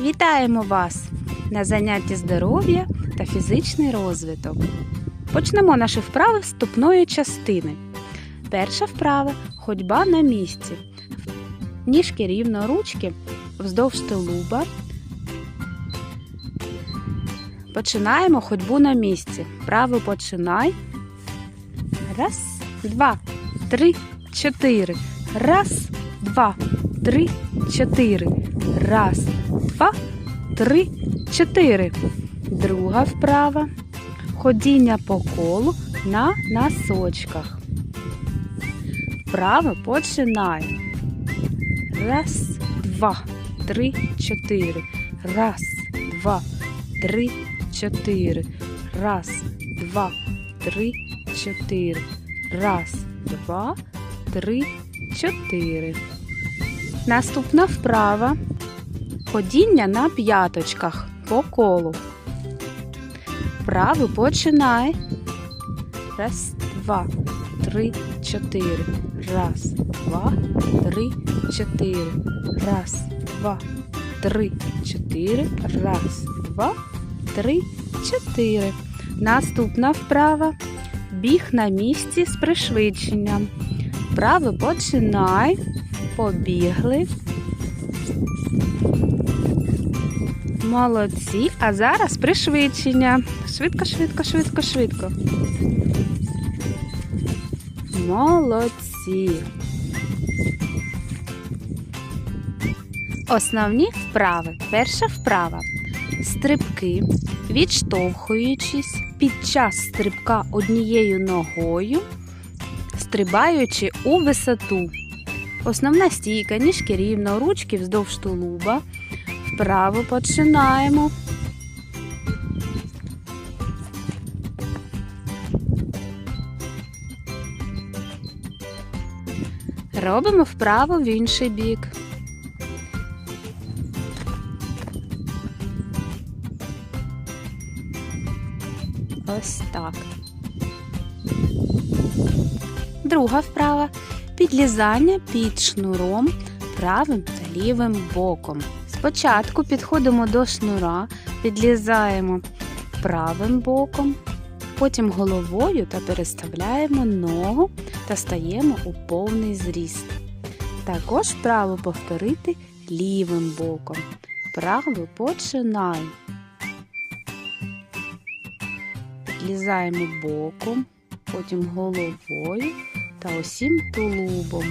Вітаємо вас на занятті здоров'я та фізичний розвиток. Почнемо наші вправи вступної частини. Перша вправа ходьба на місці. Ніжки рівно ручки вздовж тулуба. Починаємо ходьбу на місці. Право починай. Раз, два, три, чотири. Раз, два, три, чотири. Раз, два, три, чотири. Друга вправа. Ходіння по колу на носочках. Вправо починай. Раз, два, три, чотири. Раз, два, три, чотири. Раз, два, три, чотири. Раз, два, три, чотири. Наступна вправа. Ходіння на п'яточках по колу. Вправо починай. Раз, два, три, чотири. Раз, два, три, чотири. Раз, два, три, чотири. Раз, два, три, чотири. Наступна вправа. Біг на місці з пришвидшенням. Вправо починай. Побігли. Молодці. А зараз пришвидшення. Швидко, швидко, швидко, швидко. Молодці. Основні вправи. Перша вправа. Стрибки, відштовхуючись під час стрибка однією ногою, стрибаючи у висоту. Основна стійка, ніжки рівно, ручки вздовж тулуба. Вправо починаємо. Робимо вправо в інший бік. Ось так. Друга вправа підлізання під шнуром правим та лівим боком. Спочатку підходимо до шнура, підлізаємо правим боком, потім головою та переставляємо ногу та стаємо у повний зріст. Також вправо повторити лівим боком. Право починай. Підлізаємо боком, потім головою та усім тулубом.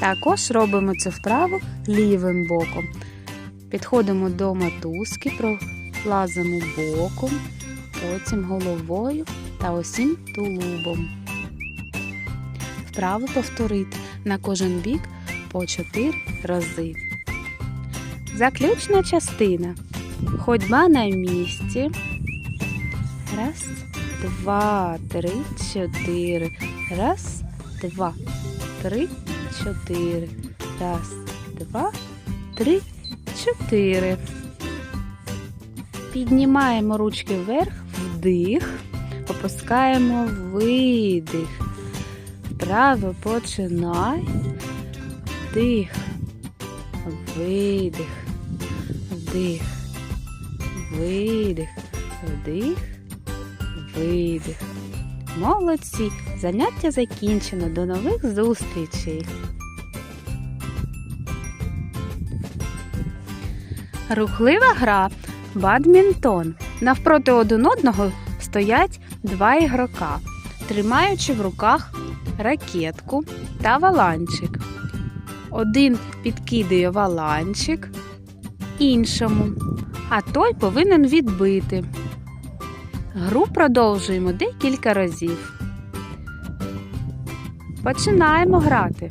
Також робимо цю вправу лівим боком. Підходимо до матузки, пролазимо боком, потім головою та усім тулубом. Вправо повторити на кожен бік по 4 рази. Заключна частина. Ходьба на місці. Раз, два, три, чотири. Раз, два, три, чотири. Раз, два, три, чотири. Піднімаємо ручки вверх, вдих, опускаємо видих. Вправо починай. Вдих, видих, вдих, видих, вдих, видих. Молодці! Заняття закінчено. До нових зустрічей! Рухлива гра бадмінтон. Навпроти один одного стоять два ігрока, тримаючи в руках ракетку та валанчик. Один підкидує валанчик іншому, а той повинен відбити. Гру продовжуємо декілька разів. Починаємо грати.